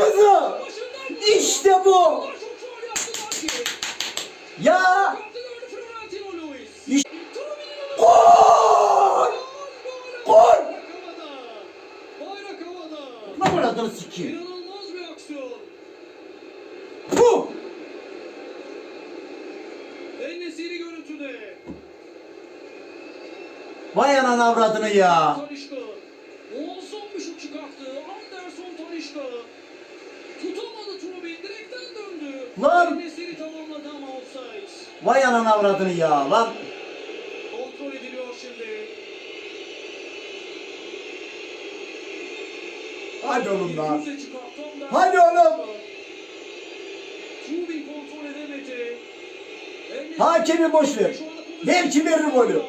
kırmızı. İşte bu. Ya. İşte. Gol. Gol. Ne. Puh. En-Nesyri görüntüde. Vay anan avradını ya. Tanişka. Muazzam bir şut çıkarttı. Anderson Tanişka. Tutamadı Trubin. Direkten döndü. Lan! En-Nesyri tamamladı ama offside. Vay anan avradını ya. Lan. Kontrol ediliyor şimdi. Hadi oğlum lan. Hadi oğlum. Trubin kontrol edemedi. Hakemi boş ver. Pozisyon- Belki verir golü.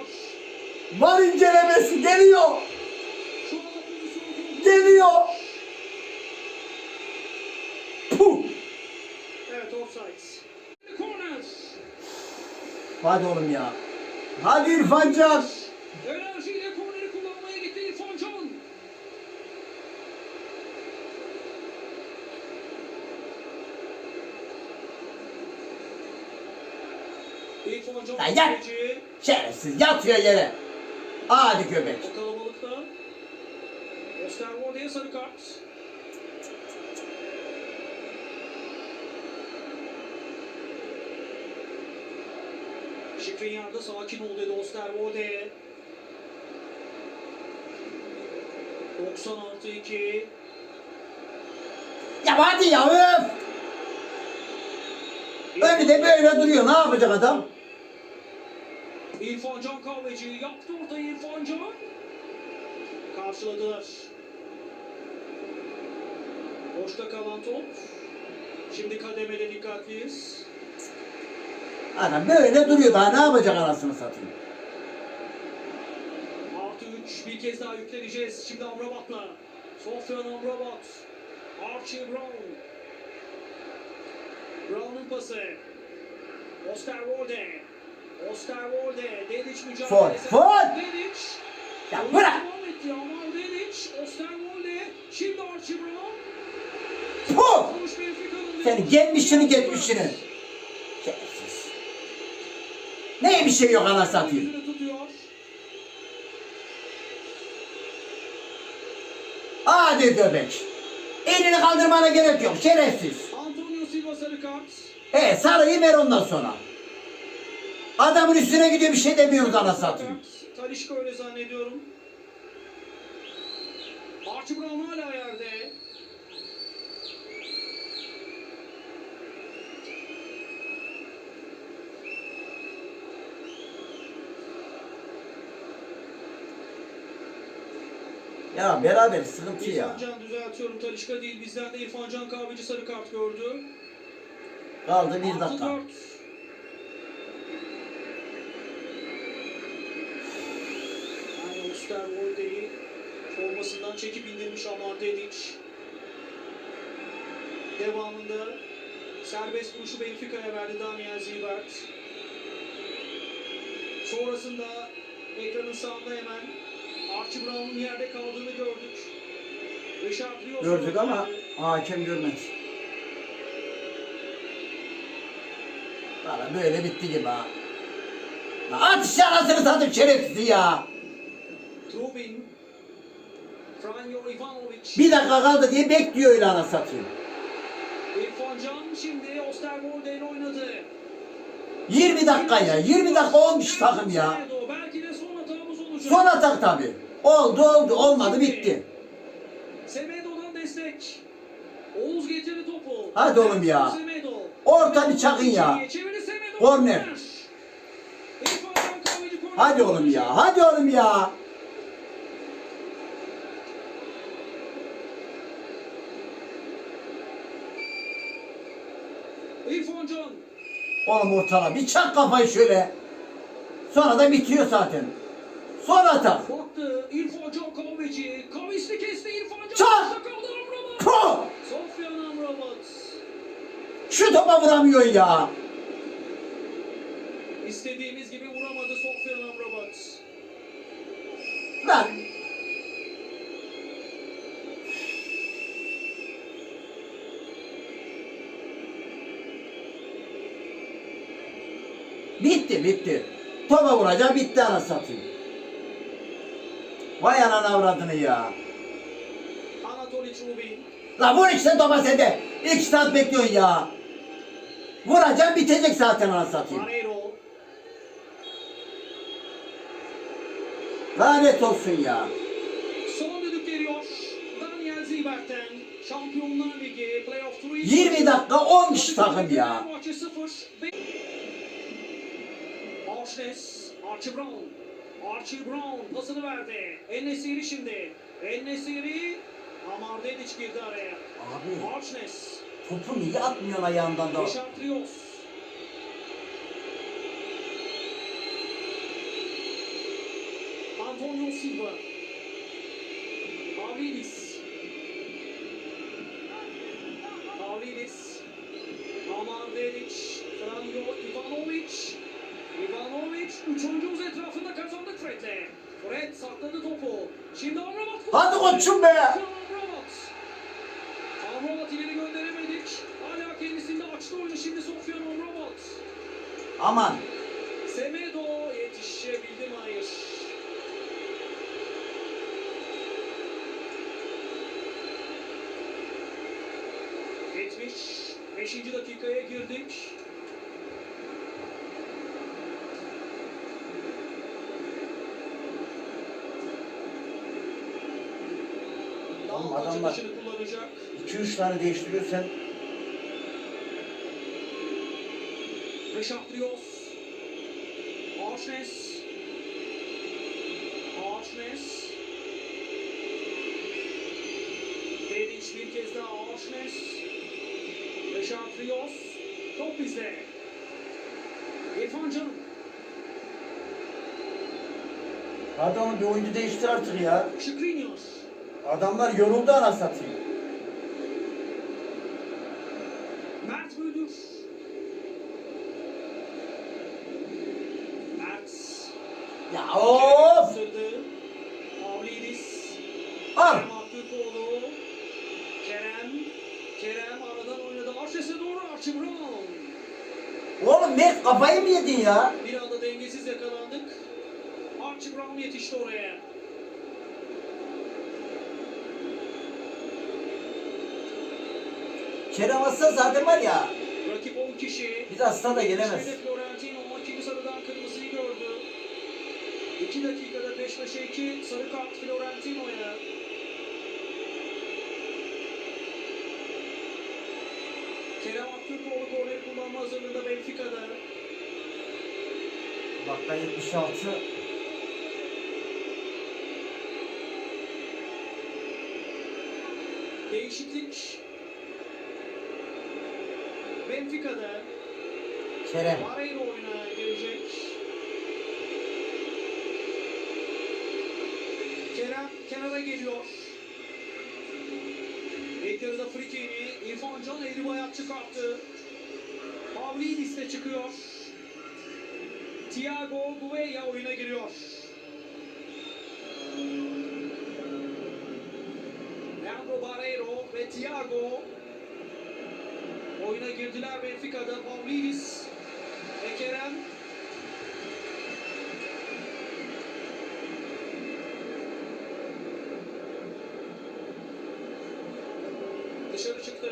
Var incelemesi geliyor. Geliyor. Puh. Evet offside. Hadi oğlum ya. Hadi İrfancan. Enerjiyle korneri kullanmaya gitti İrfan Can. İrfan Can Lan gel. kaleci. Şerefsiz yatıyor yere. Hadi köpek. O kalabalıkta. Osterwolde'ye sarı kart. Şikrinyar da sakin ol dedi Osterwolde. 96 2 Ya hadi ya öf. Önü de böyle duruyor. Ne yapacak adam? İrfan Can Kahveci yaptı ortayı İrfan Can. Karşıladılar. Boşta kalan top. Şimdi kademede dikkatliyiz. Adam böyle duruyor. Daha ne yapacak anasını satayım? Artı 3 bir kez daha yükleneceğiz. Şimdi Amrabat'la. Sofyan Amrabat. Archie Brown. Brown'un pası. Osterwolde. Osterwolde. Dedic mücadelesi. Foul, foul. Dedic. Ya bırak. Devam etti ama Dedic. Osterwolde. Şimdi Archie Brown. Puh. Senin gelmişini geçmişini. Şerefsiz. Neye bir şey yok ana satayım. Hadi köpek. Elini kaldırmana gerek yok. Şerefsiz. Antonio Silva sarı kart. He sarıyı ver ondan sonra. Adamın üstüne gidiyor bir şey demiyoruz ana satayım. Talişka öyle zannediyorum. Archie Brown hala yerde. Ya beraber sıkıntı ya. İrfan Can düzeltiyorum. Talişka değil bizden de İrfan Can Kahveci sarı kart gördü. Kaldı bir dakika. dört. Yani Osterwolde'yi formasından çekip indirmiş ama Dedic. Devamında serbest vuruşu Benfica'ya verdi Daniel Zilbert. Sonrasında ekranın sağında hemen Archie Brown'un yerde kaldığını gördük. Richard Gördük ama hakem görmedi. Valla böyle bitti gibi ha. At işte anasını satayım şerefsiz ya. Trubin, Franjo Ivanovic, Bir dakika kaldı diye bekliyor öyle ana satayım. İrfan Can şimdi Osterwolde ile oynadı. 20 dakika ya. 20 dakika olmuş takım ya. Son atak tabi. Oldu oldu olmadı bitti. Semedo'dan destek. Oğuz getirdi topu. Hadi oğlum ya. Orta bir çakın ya. Korner. Hadi oğlum ya. Hadi oğlum ya. Oğlum ortala bir çak kafayı şöyle. Sonra da bitiyor zaten hata. Çar. Sakalda Pro. Şu topa vuramıyor ya. İstediğimiz gibi vuramadı Sofyan Amrabat. Bak. Bitti bitti. Topa vuracağım bitti ana satayım. Vay anana avradını ya. La vur işte sen de. İki saat bekliyorsun ya. Vuracağım bitecek zaten ana satayım. Lanet olsun ya. Son düdük geliyor. Daniel Ziebert'ten. Şampiyonlar Ligi Playoff turu. 20 dakika 10 kişi takım ya. Maçı 0. Arşnes. Archie Brown. Archie Brown pasını verdi. Enesiri şimdi. Enesiri. Amardedic girdi araya. Abi Arşnes. topu niye atmıyorsun ayağından da? Richard Rios. Antonio Silva. Pavlidis. Pavlidis. Amardedic. Franjo Ivanovic. Ivanovic. Üç oyuncumuz etrafında kazandık Fred'le. Fred sakladı topu. Şimdi Amrabat. Hadi koçum be. Amrabat. Amrabat ileri gönderemedik. Hala kendisinde açtı oyunu şimdi Sofyan Amrabat. Aman. Semedo yetişebildi mi? Hayır. Yetmiş. Beşinci dakikaya girdik. Oğlum adamlar- dışını kullanacak. 2-3 tane değiştiriyor sen. Richard Rios. Arşnes. Arşnes. Dedic bir kez daha Arşnes. Richard Rios. Top bizde. İrfan Can. Hadi onu bir oyuncu değiştir artık ya. Şükriniyor. Adamlar yoruldu ana satayım. Mert Müldür. Mert. Ya of! Al! Kerem. Kerem. Kerem aradan oynadı. Arşes'e doğru Archie Brown. Oğlum Mert kafayı mı yedin ya? Bir anda dengesiz yakalandık. Archie Brown yetişti oraya. Kerem atsa zaten var ya. Rakip 10 kişi. De asla da gelemez. Şimdi Florentino ikinci sarıdan kırmızıyı gördü. 2 dakikada 5-5'e 2 sarı kart Florentino'ya. Kerem Aktürkoğlu korneri kullanma hazırlığında Benfica'da. Dakika 76. Değişiklik. Benfica'da Kerem. Barreiro oyuna girecek. Kerem kenara geliyor. İlk yarıda frikini İrfan Can eli bayağı çıkarttı. Pavlidis de çıkıyor. Thiago Gouveia oyuna giriyor. Leandro Barreiro ve Thiago oyuna girdiler Benfica'da. Pavlidis ve Kerem dışarı çıktı.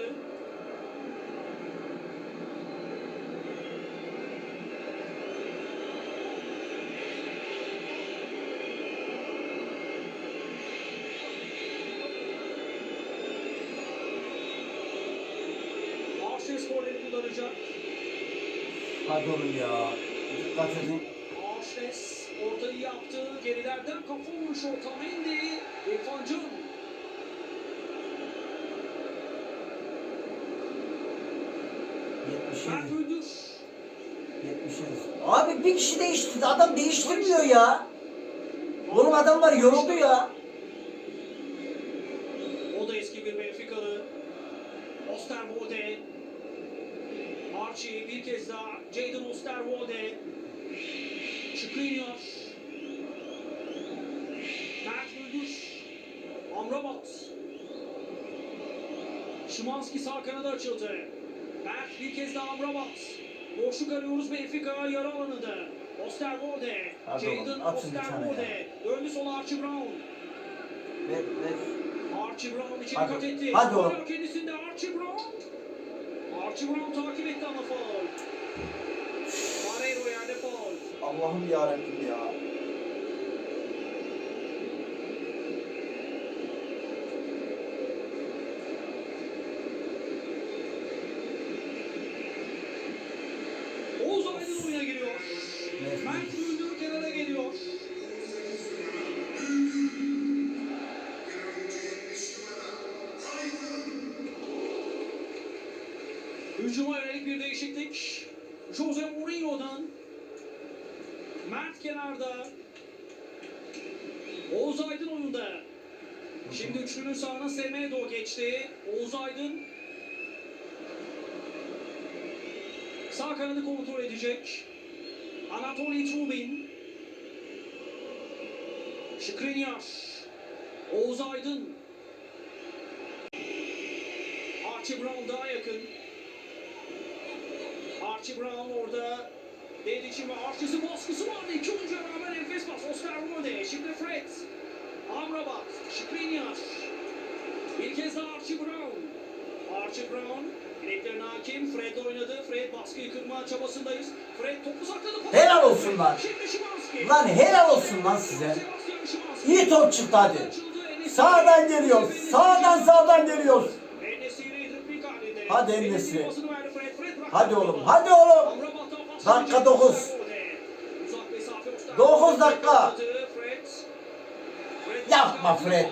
Arşes golleri kullanacak. Hadi oğlum ya. Dikkat edin. Arşes ortayı yaptı. Gerilerden kafa vuruşu Otamendi. İrfan Can. Mert 77. Müldür. 77. Abi bir kişi değişti. Adam değiştirmiyor ya. Oğlum adamlar yoruldu ya. O da eski bir Benficalı. Osterwolde. Archie bir kez daha. Jadon Osterwolde. Şükriniyor. Mert Müldür. Amrabat. Şimanski sağ kanada açıldı. Mert bir kez daha Amrabat. Boşluk arıyoruz Benfica yarı alanında. Osterwolde. Tane Osterwolde. Döndü sola Archie Brown. Ver ver. Archie Brown içeri kat etti. Hadi oğlum. Kendisinde Archie Brown. Brown takip etti ama faul. Barreiro yerde faul. Allah'ım yarabbim ya. Hücuma yönelik bir değişiklik. Jose Mourinho'dan. Mert kenarda. Oğuz Aydın oyunda. Şimdi üçlünün sağına Semedo geçti. Oğuz Aydın sağ kanadı kontrol edecek. Anatoly Trubin. Şikrinyar. Oğuz Aydın. Archie Brown daha yakın. Archie Brown orada. Dedic'in ve Archie'si baskısı vardı. İki oyuncu beraber enfes pas. Osterwolde. Şimdi Fred. Amrabat. Şikrinyar. Bir kez daha Archie Brown. Archie Brown. Bileklerine hakim. Fred oynadı. Fred baskıyı kırma çabasındayız. Fred topu sakladı. Helal olsun lan. Şimdi. Lan helal olsun lan size. İyi top çıktı hadi. Sağdan geliyor. Sağdan sağdan geliyor. Hadi En-Nesyri Hadi oğlum. Hadi oğlum. Dakika dokuz. Dokuz dakika. Yapma Fred.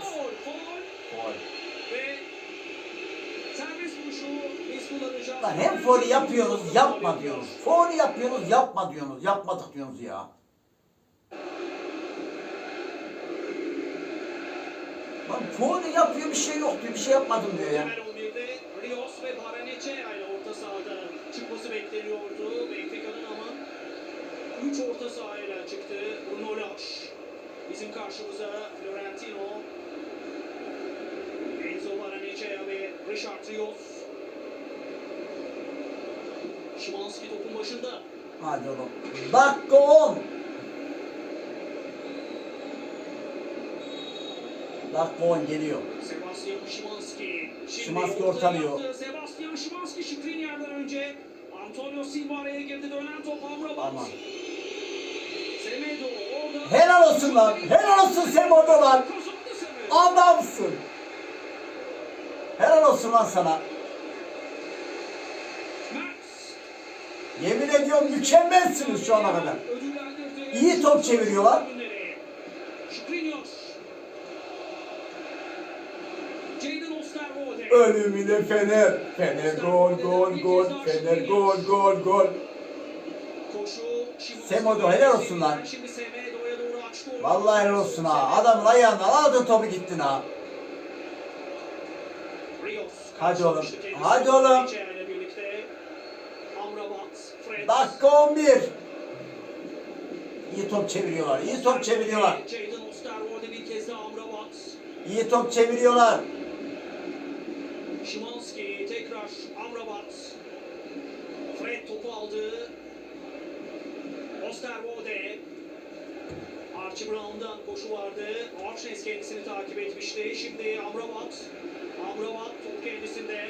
Lan hem foul yapıyorsunuz yapma diyorsunuz. Foul yapıyorsunuz yapma diyorsunuz. Yapmadık diyorsunuz ya. Lan foul yapıyor bir şey yok diyor. Bir şey yapmadım diyor ya. Hemen 11'de Rios ve Barrenechea ile orta sahada çıkması bekleniyordu. Benfica'nın ama 3 orta sahayla çıktı. Bruno Lage. Bizim karşımıza Florentino, Enzo Barrenechea ve Richard Rios. Szymanski topun başında. Hadi oğlum. Dakika 10. Dakika 10 geliyor. Sebastian Szymanski ortaya ortalıyor. Sebastian Szymanski Skriniar'dan önce Antonio Silva araya girdi. Dönen top Amrabat. Aman. Semedo orada. Helal olsun lan. Helal olsun Semodo lan. Semedo. Adamsın. Helal olsun lan sana. Yemin ediyorum mükemmelsiniz şu ana kadar. İyi top çeviriyorlar. Skriniar. Ölümüne Fener. Fener gol gol gol. Fener gol gol gol. Semedo, helal olsun lan. Vallahi helal olsun ha. Adamın ayağından aldın topu gittin ha. Hadi oğlum, hadi oğlum. Dakika 11. İyi top çeviriyorlar. İyi top çeviriyorlar. İyi top çeviriyorlar. Szymanski tekrar Amrabat. Fred topu aldı. Osterwolde. Archie Brown'dan koşu vardı. Archnes kendisini takip etmişti. Şimdi Amrabat. Amrabat top kendisinde.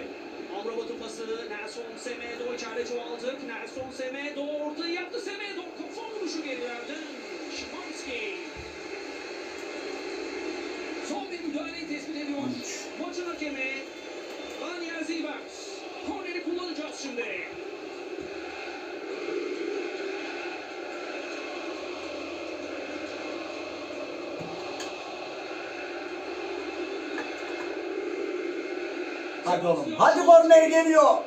Amrabat'ın pası Nelson Semedo içeride çoğaldık. Nelson Semedo ortayı yaptı. Semedo kafa vuruşu gerilerden. Szymanski. Son bir müdahaleyi tespit ediyor. Maçın hakemi Daniel Zilbert. Korneri kullanacağız şimdi. Hadi oğlum. Hadi korner geliyor.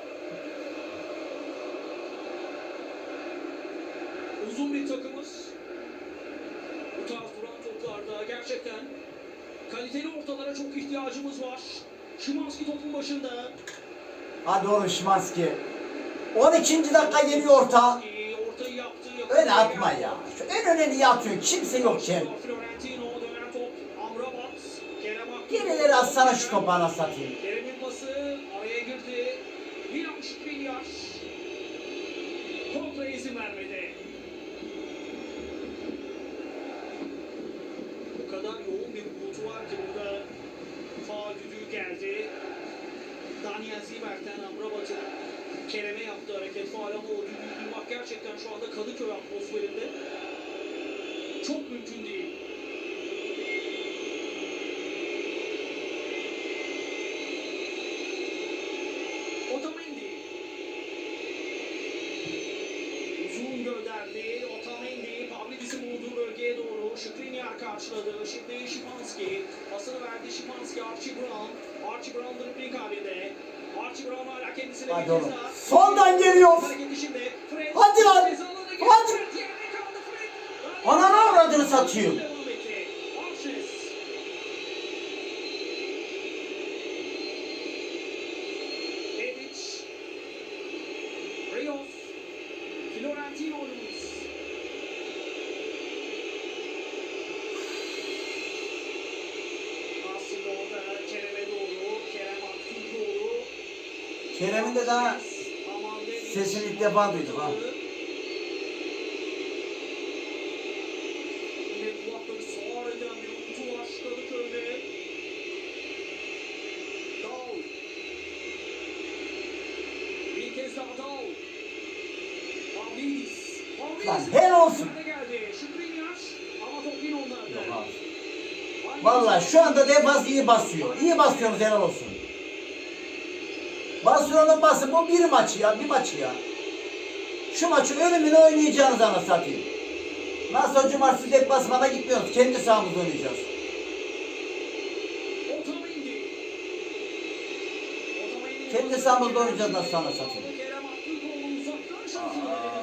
Uzun bir takımız. Bu tarz duran toplarda gerçekten kaliteli ortalara çok ihtiyacımız var. Şimanski topun başında. Hadi oğlum Şimanski. 12. dakika geliyor orta. İyi ortayı yaptı. Öyle atma ya. Şu en öne niye atıyorsun? Kimse yok ki. Florentino dönen top. Amrabat. Kerem Aktürkoğlu. Gerileri atsana şu topu ana satayım. Kerem'in pası araya girdi. Milan Skriniar. kontraya izin vermedi. O kadar yoğun bir bulutu var ki burada faal düdüğü geldi. Daniel Ziebert'ten Amrabat'ın Kerem'e yaptığı hareket faal ama o düdüğü gerçekten şu anda Kadıköy atmosferinde çok mümkün değil. Otamendi. Uzun gönderdi. Otamendi. Pavlidis'in bulunduğu bölgeye doğru. Skriniar karşıladı. Şimdi Şimanski. Pasını verdi Şimanski. Archie Brown. Archie Brown dribbling halinde. Archie Brown hala kendisine Hadi bir oğlum. Soldan geliyor. Hadi lan. Hadi. Ananı avradını satayım. Devam etti. Arşes. Edic. Rios. Florentino Luis. Aslında orada Kerem'e doğru. Kerem Aktürkoğlu. Kerem'in de daha Aman Deniz. sesini ilk defa duyduk ha. Yine kulakları sağır eden bir uğultu var Kadıköy'de. Dal. Bir kez daha Dal. Pavlidis. Pavlidis. Lan helal olsun. Vallahi şu anda defans iyi basıyor. İyi basıyorsunuz helal olsun. Oğlum basın. Bu bir maçı ya. Bir maçı ya. Şu maçı ölümüne oynayacağınız ana satayım. Nasıl cumartesi deplasmana gitmiyoruz. Kendi sahamızda oynayacağız. Kendi sahamızda oynayacağız nasıl sana satayım.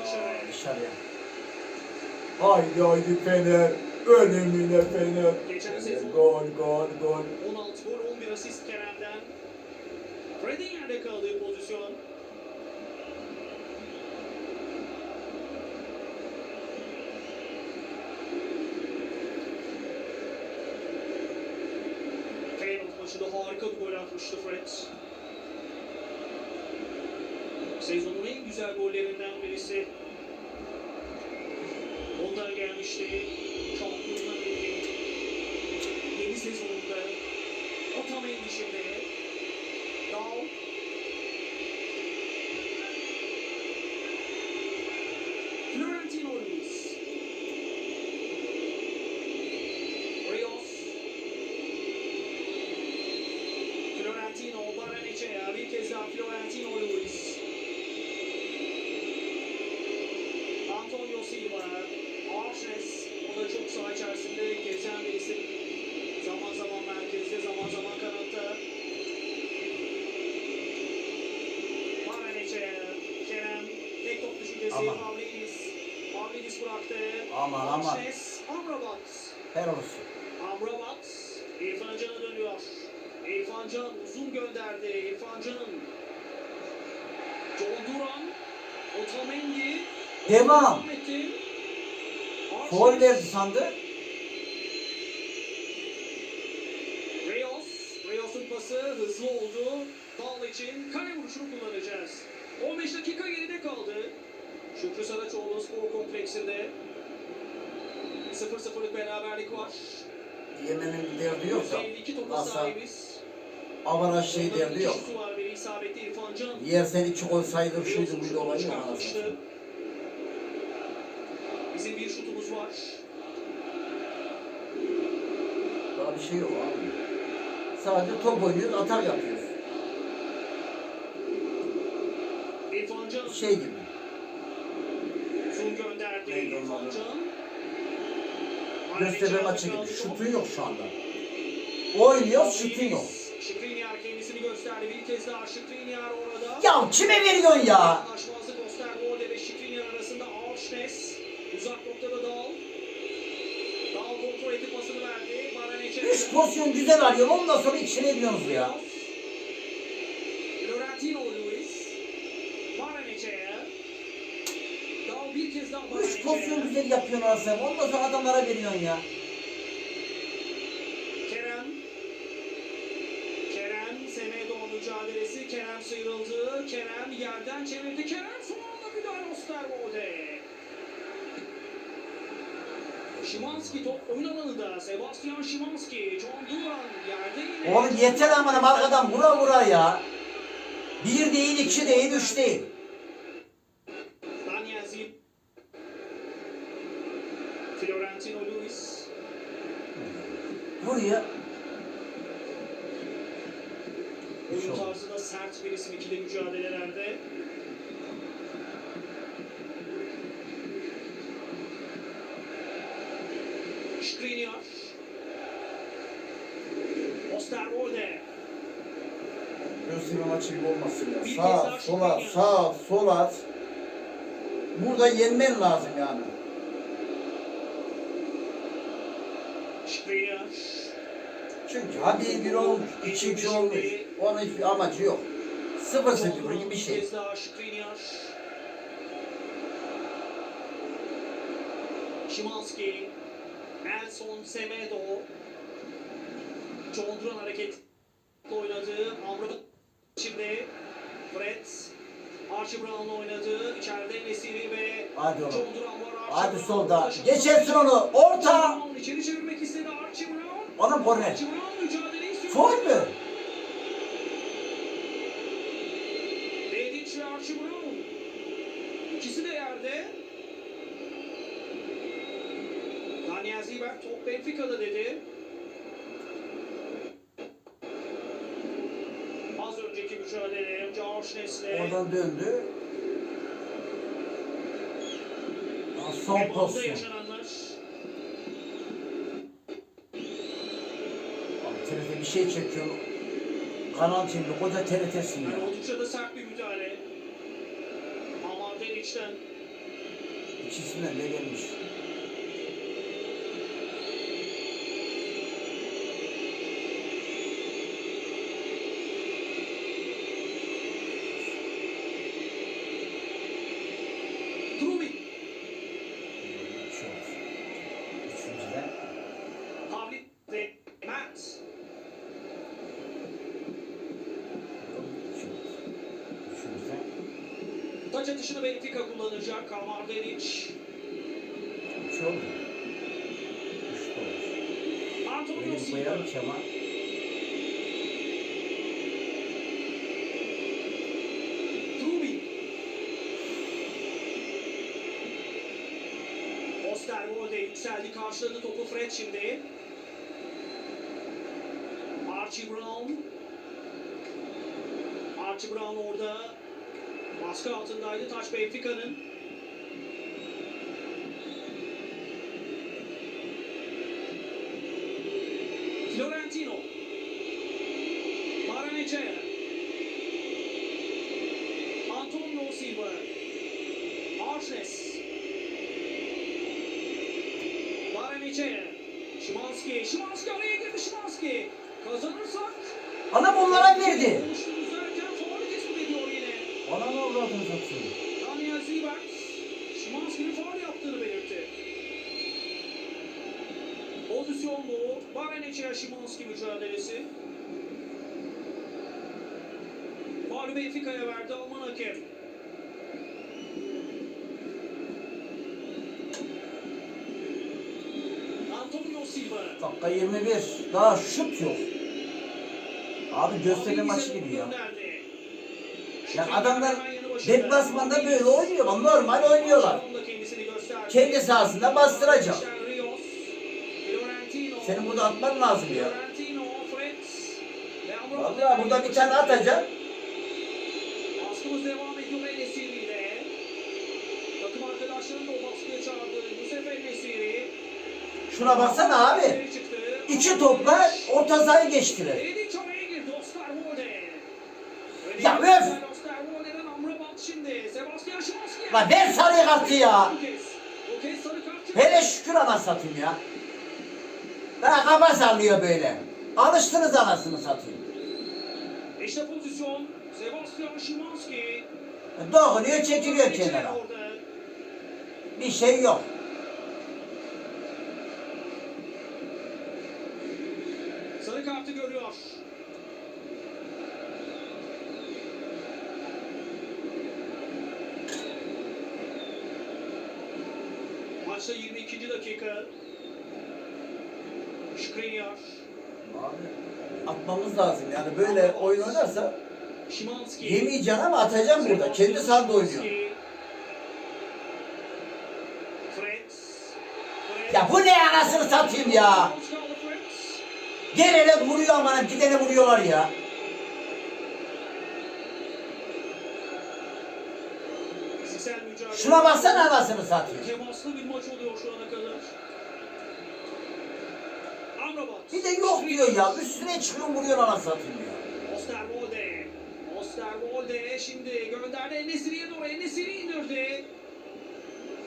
Dışarı. Dışarıya. Haydi haydi Fener. Ölümüne Fener. Gol gol gol. 16 gol 11 asist Kerem'den. Fred'in yerde kaldığı pozisyon. Feyenoord maçında harika bir gol atmıştı Fred. Sezonun en güzel gollerinden birisi. Ondan gelmişti. Şampiyonlar Ligi yeni sezonunda Otamendi şimdi. Dal. Florentino Luis. Rios. Florentino Baranechea. Bir kez daha Florentino Luis. Antonio Silva. Arşes. O da çok saha içerisinde gezen bir isim. Zaman zaman merkezde, zaman zaman kanatta. Maranece, Kerem, tek top düşüncesi, Aman. Pavlidis bıraktı. Aman, aman. Amrabat. Helal olsun. Amrabat, İrfan Can'a dönüyor. İrfan Can uzun gönderdi. İrfan Can'ın. John Duran, Otamendi. Devam. Foul verdi sandı. Rios, Rios'un pası hızlı oldu. Dal için kale vuruşunu kullanacağız. 15 dakika geride kaldı. Şükrü Saraçoğlu spor kompleksinde 0-0'lık beraberlik var. Yemenin derdi yok da. 52 topa Nasıl? sahibiz. Avaraj şey derdi yok. Yersen iki gol sayılır şuydu buydu olayı. Bizim bir şutumuz var. Daha bir şey yok abi. Sadece top oynuyoruz, atar yapıyoruz. Şey gibi. Neydi onun adı? Göztepe maçı gibi. Şutun yok şu anda. Oynuyoruz, şutun yok. Şikrinyar kendisini gösterdi. Bir kez daha Şikrinyar orada. Ya kime veriyorsun ya? Anlaşmazlık Osterwolde ve Şikrinyar arasında Arşnes. Uzak noktada Dal. Dal kontrol etti pasını verdi. Baranece. Üç pozisyon güzel arıyor. Ondan sonra içine ediyorsunuz ya. Florentino Luis. Baranece'ye. Dal bir kez daha Üç pozisyon Baranece'ye. güzel yapıyorsun aslında. Ondan sonra adamlara veriyorsun ya. Kerem. Kerem Semedo mücadelesi. Kerem sıyrıldı. Kerem yerden çevirdi. Kerem son anda müdahale Osterwolde. Şimanski top oyun alanında. Sebastian Şimanski. John Duran yerde yine. Oğlum yeter amanım arkadan vura vura ya. Bir değil, iki değil, üç değil. Daniel Zil. Florentino Luis. Vur ya. Oyun isim ikili mücadelelerde. Skriniar. Osterwolde. Gözleme maçı gibi olmasın ya. Sağ, sola, sağ, sol at. Burada yenmen lazım yani. Skriniar. Çünkü hadi bir olmuş, iki iki olmuş. Onun hiçbir amacı yok. Sıfır sıfır gibi bir şey. Şimanski. Nelson Semedo. John Duran hareket oynadı. Amrabat şimdi. Fred. Archie Brown'la oynadı. İçeride Nesiri ve Hadi oğlum. John Duran var. Hadi solda. Geçersin onu. Orta. İçeri çevirmek istedi Archie Brown. Onun korner. Archie Brown mücadeleyi sürdürdü. Foul mü? Dedic ve Archie Brown. İkisi de yerde. Daniel Ziber top Benfica'da dedi. Az önceki mücadele George Nesle. Oradan döndü. Ya Son pozisyon. TRT bir şey çekiyor. Kanal çeviriyor. Koca TRT'sin Yani ya. oldukça da sert bir müdahale. Ama Dedic'ten İkisinden de gelmiş. Trubin. Şey olsun. Üçüncüden. Havlit ve Mert. iki olsun. Üçüncüden. Taç atışını Benfica kullanacak. Kamar Dedic. Üç oldu. Üç de olur. Antonio Silva. Trubin. Osterwolde yükseldi. Karşıladı topu Fred şimdi. Archie Brown. Archie Brown orada. Baskı altındaydı. Taç Benfica'nın. Florentino. Maranecea. Antonio Silva. Arşnes. Maranecea. Şimanski. Şimanski araya girdi Şimanski. Kazanırsak Ana bunlara verdi. Konuştuğumuz derken faul tespit ediyor yine. Bana ne avradını satıyor? Daniel Zibert. Şimanski'nin faul yaptığını belirtti. Pozisyon bu. Baranecea Şimanski mücadelesi. Faulü Benfica'ya verdi Alman hakem. Antonio Silva. Dakika 21. Daha şut yok. Abi gösterme maçı gibi ya. Yani adamlar. Deplasmanda böyle oynuyor. Normal oynuyorlar. Kendi sahasında bastıracak. Senin burada atman lazım ya. Vallahi burada bir tane atacak. Şuna baksana abi. İki topla orta sahayı geçtiler. Dedic oraya girdi. Osterwolde. Ya Önemli öf! güzel Osterwolde'den Amrabat şimdi. Sebastian Lan ver sarı kartı ya. Hele şükür ana satayım ya. Daha kafa sallıyor böyle. Alıştınız anasını satayım. İşte pozisyon. Sebastian Szymanski. Dokunuyor çekiliyor kenara. Bir şey yok. Sarı kartı görüyor. 22. dakika. Skriniar. Abi atmamız lazım yani böyle oyun oynarsa Şimanski. yemeyeceksin ama atacaksın burada. Kendi sahada oynuyor. Ya bu ne anasını satayım ya. Gel hele vuruyor aman gidene vuruyorlar ya. Şuna baksana anasını satayım. Temaslı bir maç oluyor şu ana kadar. Amrabat. Bir de yok diyor ya. Üstüne çıkıyor vuruyor anasını satayım ya. Osterwolde. Osterwolde şimdi gönderdi Enesiri'ye doğru. Enesiri indirdi.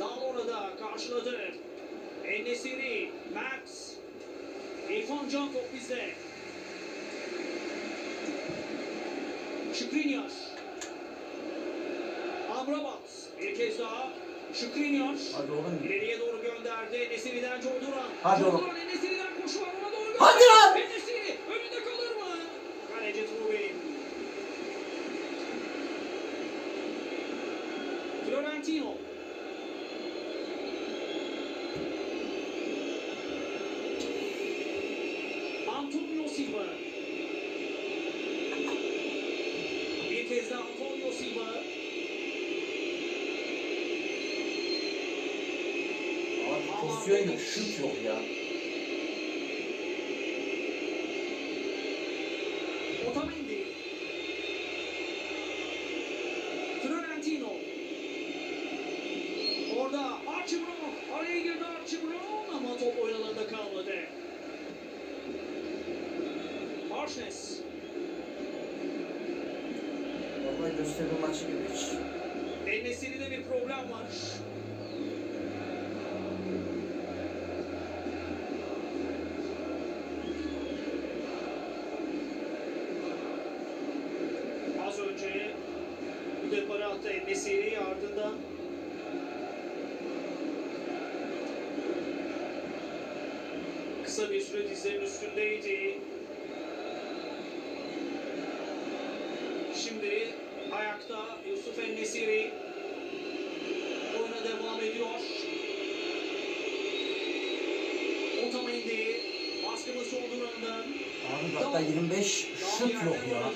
Daha orada karşıladı. Enesiri, Mert. İrfan Can top bizde. Şükriniar. Amrabat. Bir kez daha. Şükriniar. Hadi oğlum. İleriye doğru gönderdi. Enesiri'den John Duran. Hadi oğlum. Duran Enesiri'den koşu var ona doğru Hadi gönderdi. lan. Enesiri önünde kalır mı? Kaleci Trubin. Florentino. Antonio Silva. Bir kez daha Antonio Silva. Yok, şut yok ya. Otamendi. Florentino. Orada Archie Brown. Araya girdi Archie Brown ama top oynalarında kalmadı. Harsnes. Vallahi gösterme maçı gibi hiç. Enesiri'de bir problem var. Az önce bu deparı attı Enesiri ardından kısa bir süre dizlerin üstündeydi. Şimdi ayakta Yusuf Enesiri oyuna devam ediyor. Otamendi baskımız olduğundan Abi dakika 25 şut yok ya.